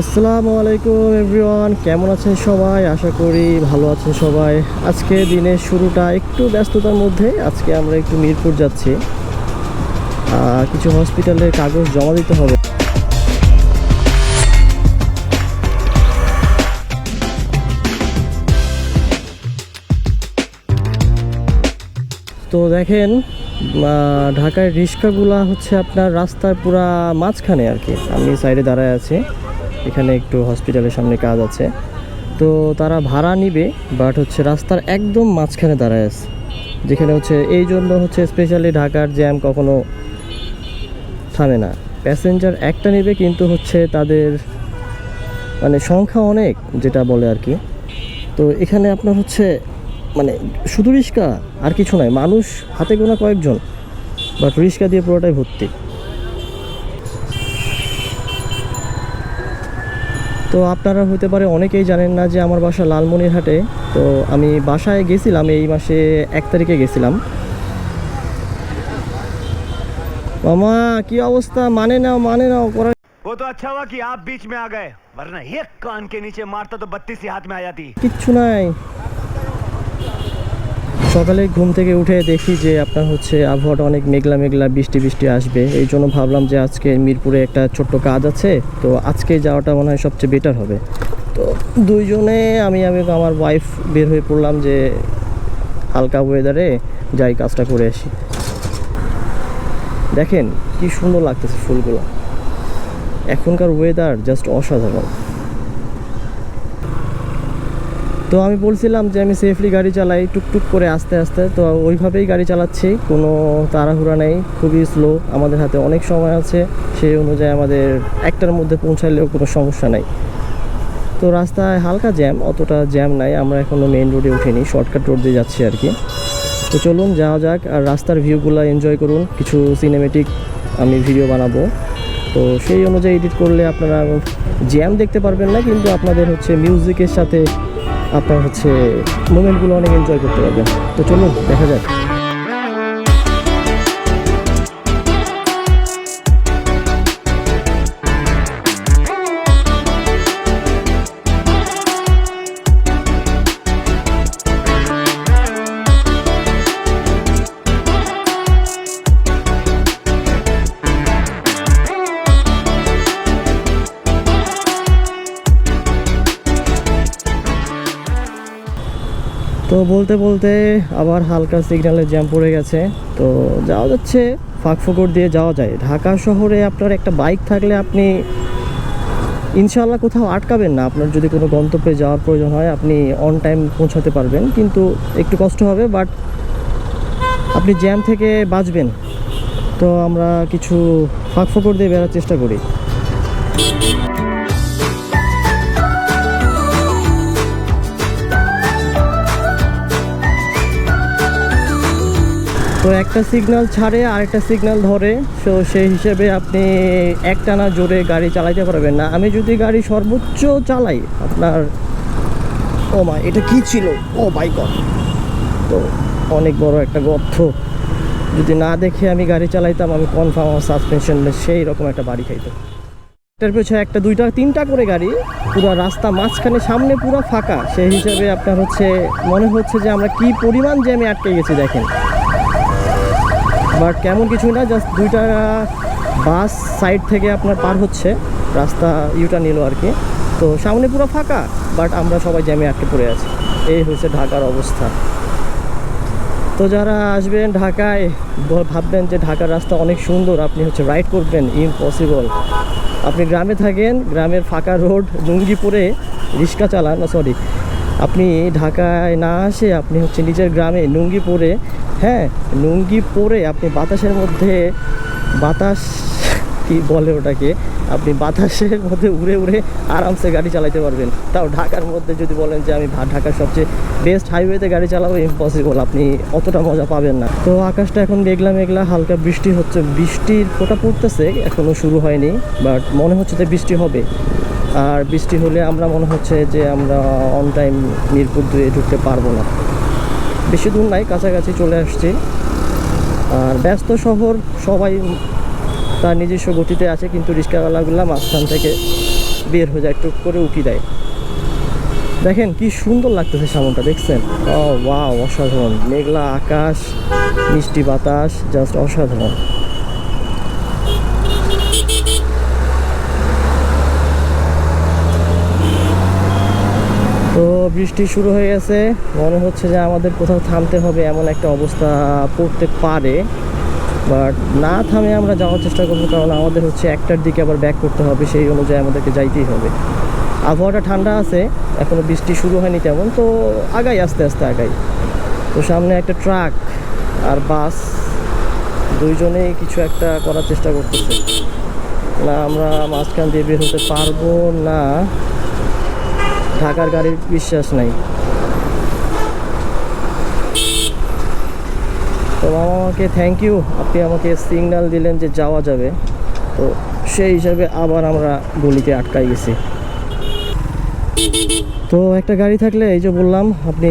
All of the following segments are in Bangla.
আসসালামু আলাইকুম এভরিওয়ান, কেমন আছেন সবাই? আশা করি ভালো আছেন সবাই। আজকে দিনের শুরুটা একটু ব্যস্ততার মধ্যে, আজকে আমরা একটু মিরপুর যাচ্ছি। কিছু হসপিটালের কাগজ জমা দিতে হবে। তো দেখেন ঢাকার রিক্সাগুলা হচ্ছে আপনার রাস্তার পুরা মাঝখানে আর কি। আমি সাইডে দাঁড়ায় আছি। এখানে একটু হসপিটালের সামনে কাজ আছে। তো তারা ভাড়া নিবে বাট হচ্ছে রাস্তার একদম মাঝখানে দাঁড়ায় আছে। যেখানে হচ্ছে এই জন্য হচ্ছে স্পেশালি ঢাকার জ্যাম কখনো থামে না। প্যাসেঞ্জার একটা নেবে, কিন্তু হচ্ছে তাদের মানে সংখ্যা অনেক, যেটা বলে আর কি। তো এখানে আপনার হচ্ছে মানে শুধু রিক্সা আর কিছু নয়, মানুষ হাতে গোনা কয়েকজন বাট রিক্সা দিয়ে পুরোটাই ভর্তি। তো আপনারা হতে পারে অনেকেই জানেন না যে আমার বাসা লালমনিরহাটে তো আমি বাসায় গেছিলাম এই মাসে এক তারিখে গেছিলাম মামা কি অবস্থা মানে নাও মানে নাও করার वो तो अच्छा हुआ कि आप बीच में आ गए वरना एक कान के नीचे मारता तो बत्तीस ही हाथ में आ जाती কিচ্ছু নাই সকালে ঘুম থেকে উঠে দেখি যে আপনার হচ্ছে আবহাওয়াটা অনেক মেঘলা মেঘলা, বৃষ্টি বৃষ্টি আসবে। এই জন্য ভাবলাম যে আজকে মিরপুরে একটা ছোট্ট কাজ আছে। তো আজকে যাওয়াটা মনে হয় সবচেয়ে বেটার হবে। তো দুইজনে, আমি আমি আমার ওয়াইফ বের হয়ে পড়লাম যে হালকা ওয়েদারে যাই কাজটা করে আসি। দেখেন কি সুন্দর লাগতেছে ফুলগুলো। এখনকার ওয়েদার জাস্ট অসাধারণ। তো আমি বলছিলাম যে আমি সেফলি গাড়ি চালাই, টুকটুক করে আস্তে আস্তে। তো ওইভাবেই গাড়ি চালাচ্ছি, কোনো তাড়াহুড়া নেই, খুবই স্লো আমাদের হাতে অনেক সময় আছে, সেই অনুযায়ী আমাদের একটার মধ্যে পৌঁছালেও কোনো সমস্যা নাই। তো রাস্তায় হালকা জ্যাম অতটা জ্যাম নাই, আমরা এখনও মেন রোডে উঠিনি শর্টকাট রোড দিয়ে যাচ্ছি আর কি। তো চলুন, যাওয়া যাক, আর রাস্তার ভিউগুলো এনজয় করুন, কিছু সিনেমেটিক আমি ভিডিও বানাবো। তো সেই অনুযায়ী এডিট করলে আপনারা জ্যাম দেখতে পারবেন না, কিন্তু আপনাদের হচ্ছে মিউজিকের সাথে আপনার হচ্ছে মুমেন্টগুলো অনেক এনজয় করতে পারবেন। তো চলুন দেখা যাক। তো বলতে বলতে আবার হালকা সিগন্যালের জ্যাম পড়ে গেছে। তো যাওয়া যাচ্ছে, ফাঁক ফোকর দিয়ে যাওয়া যায়। ঢাকা শহরে আপনার একটা বাইক থাকলে আপনি ইনশাল্লাহ কোথাও আটকাবেন না। আপনার যদি কোনো গন্তব্যে যাওয়ার প্রয়োজন হয়, আপনি অন টাইম পৌঁছাতে পারবেন। কিন্তু একটু কষ্ট হবে বাট আপনি জ্যাম থেকে বাঁচবেন। তো আমরা কিছু ফাঁক ফোকর দিয়ে বেরার চেষ্টা করি। তো একটা সিগনাল ছাড়ে, আরেকটা সিগনাল ধরে। তো সেই হিসেবে আপনি একটানা জোরে গাড়ি চালাইতে পারবেন না। আমি যদি গাড়ি সর্বোচ্চ চালাই, আপনার, ও মা, এটা কি ছিল? Oh by God. তো অনেক বড় একটা গর্থ যদি না দেখে আমি গাড়ি চালাইতাম, আমি কনফার্ম আমার সাসপেনশন সেই রকম একটা বাড়ি খাইতো। একটার পেছনে একটা, দুইটা, তিনটা করে গাড়ি, পুরো রাস্তা মাঝখানে, সামনে পুরো ফাঁকা। সেই হিসাবে আপনার হচ্ছে, মনে হচ্ছে যে আমরা কি পরিমাণ জ্যামে আটকে গেছি দেখেন। বাট কেমন কিছু না জাস্ট দুইটা বাস সাইড থেকে আপনার পার হচ্ছে, রাস্তা ইউটা নিল আর কি। তো সামনে পুরো ফাঁকা বাট আমরা সবাই জ্যামে আটকে পড়ে আছি। এই হচ্ছে ঢাকার অবস্থা। তো যারা আসবেন ঢাকায় ভাববেন যে ঢাকার রাস্তা অনেক সুন্দর, আপনি হচ্ছে রাইড করবেন ইম্পসিবল আপনি গ্রামে থাকেন, গ্রামের ফাঁকা রোড লুঙ্গি পরে রিক্সা চালান সরি আপনি ঢাকায় না আসে, আপনি হচ্ছে নিজের গ্রামে লুঙ্গি পরে হ্যাঁ লুঙ্গি পরে আপনি বাতাসের মধ্যে বাতাস, কি বলে ওটাকে? আপনি বাতাসের মধ্যে উড়ে উড়ে আরামসে গাড়ি চালাতে পারবেন। তাও ঢাকার মধ্যে যদি বলেন যে আমি ঢাকার সবচেয়ে বেস্ট হাইওয়েতে গাড়ি চালাবো ইম্পসিবল আপনি অতটা মজা পাবেন না। তো আকাশটা এখন মেঘলা মেঘলা, হালকা বৃষ্টি হচ্ছে। বৃষ্টির ফোঁটা পড়তেছে এখনও শুরু হয়নি বাট মনে হচ্ছে যে বৃষ্টি হবে। আর বৃষ্টি হলে আমরা মনে হচ্ছে যে আমরা অন টাইম মিরপুর দুয়ে ঢুকতে পারব না। বেশি দূর নাই, কাছাকাছি চলে আসছি। আর ব্যস্ত শহর, সবাই তার নিজস্ব গতিতে আছে, কিন্তু রিক্সাওয়ালাগুলা মাঝখান থেকে বের হয়ে যায়, টুক করে উকি দেয়। দেখেন কি সুন্দর লাগতেছে সামনটা, দেখছেন? ও ওয়া অসাধারণ। মেঘলা আকাশ, মিষ্টি বাতাস জাস্ট অসাধারণ তো বৃষ্টি শুরু হয়ে গেছে। মনে হচ্ছে যে আমাদের কোথাও থামতে হবে এমন একটা অবস্থা পড়তে পারে। বাট না থামে আমরা যাওয়ার চেষ্টা করব, কারণ আমাদের হচ্ছে একটার দিকে আবার ব্যাক করতে হবে, সেই অনুযায়ী আমাদেরকে যাইতেই হবে। আবহাওয়াটা ঠান্ডা আছে এখনও বৃষ্টি শুরু হয়নি তেমন, তো আগাই, আস্তে আস্তে আগাই। তো সামনে একটা ট্রাক আর বাস, দুইজনেই কিছু একটা করার চেষ্টা করতেছে। না, আমরা মাঝখান দিয়ে বের হতে পারব না। ঢাকার গাড়ির বিশ্বাস নাই। তো মামা আমাকে থ্যাংক ইউ আপনি আমাকে সিগন্যাল দিলেন যে যাওয়া যাবে। তো সেই হিসাবে আবার আমরা গলিতে আটকাই গেছি। তো একটা গাড়ি থাকলে এই যে বললাম, আপনি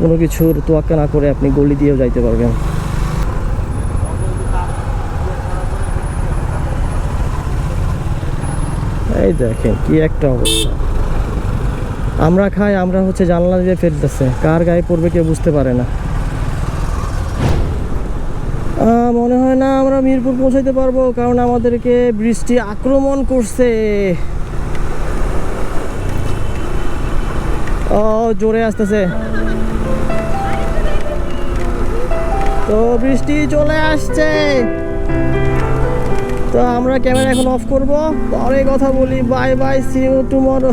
কোনো কিছুর তোয়াক্কা না করে আপনি গলি দিয়েও যাইতে পারবেন। এই দেখেন কি একটা অবস্থা। আমরা খাই, আমরা হচ্ছে জানলা দিয়ে ফেলতেছে। কার গায়ে পড়বে কেউ বুঝতে পারে না। মনে হয় না আমরা মিরপুর পৌঁছাইতে পারব, কারণ আমাদেরকে বৃষ্টি আক্রমণ করছে। ও, জোরে আসতেছে। তো বৃষ্টি চলে আসছে। তো আমরা ক্যামেরা এখন অফ করব, পরে কথা বলি। Bye bye see you tomorrow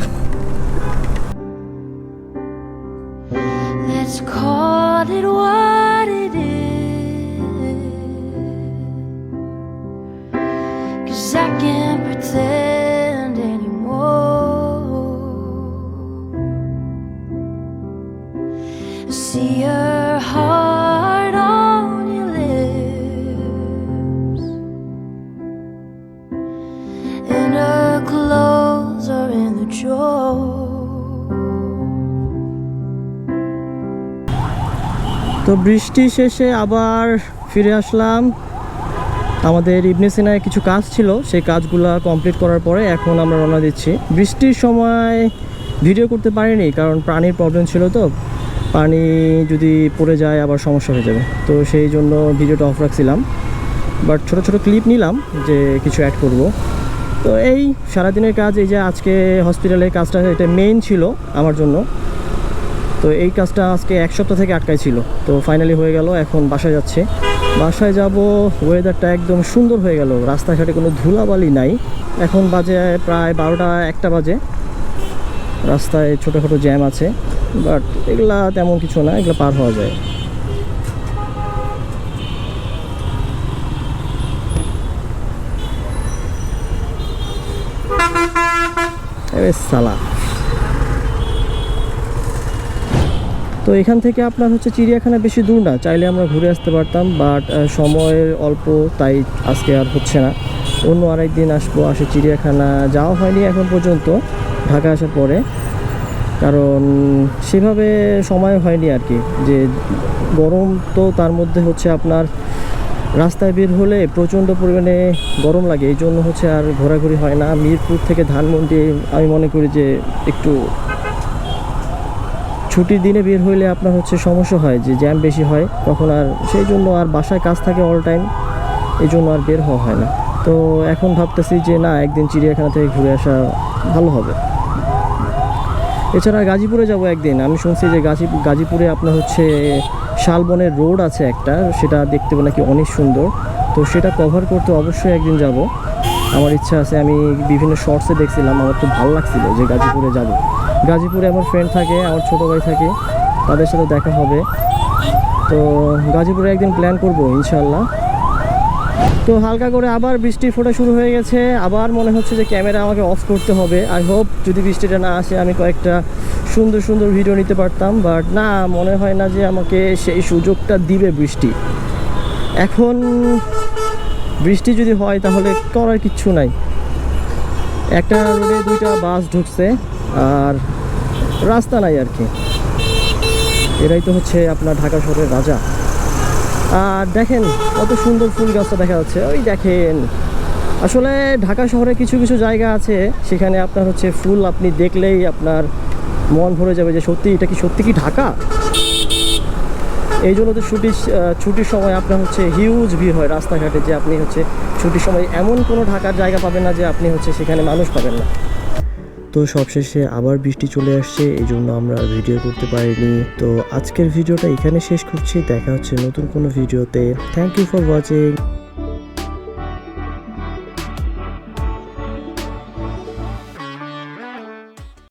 তো বৃষ্টি শেষে আবার ফিরে আসলাম। আমাদের ইবনে সিনায় কিছু কাজ ছিল, সেই কাজগুলো কমপ্লিট করার পরে এখন আমরা রওনা দিচ্ছি। বৃষ্টির সময় ভিডিও করতে পারিনি, কারণ পানির প্রবলেম ছিল তো। পানি যদি পড়ে যায় আবার সমস্যা হয়ে যাবে। তো সেই জন্য ভিডিওটা অফ রাখছিলাম। বাট ছোট ছোট ক্লিপ নিলাম যে কিছু অ্যাড করব। তো এই সারাদিনের কাজ, এই যে আজকে হসপিটালের কাজটা, এটা মেইন ছিল আমার জন্য। তো এই কাজটা আজকে এক সপ্তাহ থেকে আটকাই ছিল তো ফাইনালি হয়ে গেল, এখন বাসায় যাচ্ছে। বাসায় যাব ওয়েদারটা একদম সুন্দর হয়ে গেল। রাস্তাঘাটে কোনো ধুলাবালি নাই। এখন বাজে প্রায় বারোটা একটা বাজে। রাস্তায় ছোটোখাটো জ্যাম আছে বাট এগুলা তেমন কিছু না, এগুলো পার হওয়া যায়। সালা। তো এখান থেকে আপনার হচ্ছে চিড়িয়াখানা বেশি দূর না, চাইলে আমরা ঘুরে আসতে পারতাম বাট সময়ের অল্প, তাই আজকে আর হচ্ছে না। অন্য আরেক দিন আসব, আসে চিড়িয়াখানা, যাওয়া হয়নি এখন পর্যন্ত, ঢাকা আসার পরে। কারণ সেভাবে সময় হয়নি আর কি, যে গরম তো তার মধ্যে হচ্ছে আপনার রাস্তায় বের হলে প্রচণ্ড পরিমাণে গরম লাগে, এই জন্য হচ্ছে আর ঘোরাঘুরি হয় না। মিরপুর থেকে ধানমন্ডি, আমি মনে করি যে একটু ছুটির দিনে বের হইলে আপনার হচ্ছে সমস্যা হয়, যে জ্যাম বেশি হয়, তখন আর সেই জন্য আর বাসায় কাজ থাকে অল টাইম এই জন্য আর বের হওয়া হয় না। তো এখন ভাবতেছি যে না, একদিন চিড়িয়াখানা থেকে ঘুরে আসা ভালো হবে। এছাড়া গাজীপুরে যাব একদিন। আমি শুনছি যে গাজী, গাজীপুরে আপনার হচ্ছে শালবনের রোড আছে একটা, সেটা দেখতে নাকি অনেক সুন্দর। তো সেটা কভার করতে অবশ্যই একদিন যাব। আমার ইচ্ছা আছে, আমি বিভিন্ন শর্টসে দেখছিলাম, আমার খুব ভালো লাগছিল যে গাজীপুরে যাব। গাজীপুরে আমার ফ্রেন্ড থাকে, আমার ছোটো ভাই থাকে, তাদের সাথে দেখা হবে। তো গাজীপুরে একদিন প্ল্যান করব ইনশাল্লাহ তো হালকা করে আবার বৃষ্টির ফোঁটা শুরু হয়ে গেছে, আবার মনে হচ্ছে যে ক্যামেরা আমাকে অফ করতে হবে। আই হোপ যদি বৃষ্টিটা না আসে, আমি কয়েকটা সুন্দর সুন্দর ভিডিও নিতে পারতাম বাট না, মনে হয় না যে আমাকে সেই সুযোগটা দিবে বৃষ্টি। এখন বৃষ্টি যদি হয় তাহলে করার কিচ্ছু নাই। একটা রোডে দুইটা বাস ঢুকছে আর রাস্তা নাই আর কি। এরাই তো হচ্ছে আপনার ঢাকা শহরের রাজা। আর দেখেন কত সুন্দর ফুল গাছটা দেখা যাচ্ছে। ওই দেখেন, আসলে ঢাকা শহরে কিছু কিছু জায়গা আছে, সেখানে আপনার হচ্ছে ফুল আপনি দেখলেই আপনার মন ভরে যাবে যে সত্যি, এটা কি সত্যি কি ঢাকা? এই জন্য তো ছুটির ছুটির সময় আপনার হচ্ছে হিউজ ভিড় হয় রাস্তাঘাটে যে আপনি হচ্ছে ছুটির সময় এমন কোনো ঢাকার জায়গা পাবেন না যে আপনি হচ্ছে সেখানে মানুষ পাবেন না। তো সবশেষে আবার বৃষ্টি চলে আসছে, এই জন্য আমরা ভিডিও করতে পারিনি। তো আজকের ভিডিওটা এখানে শেষ করছি, দেখা হচ্ছে নতুন কোনো ভিডিওতে। Thank you for watching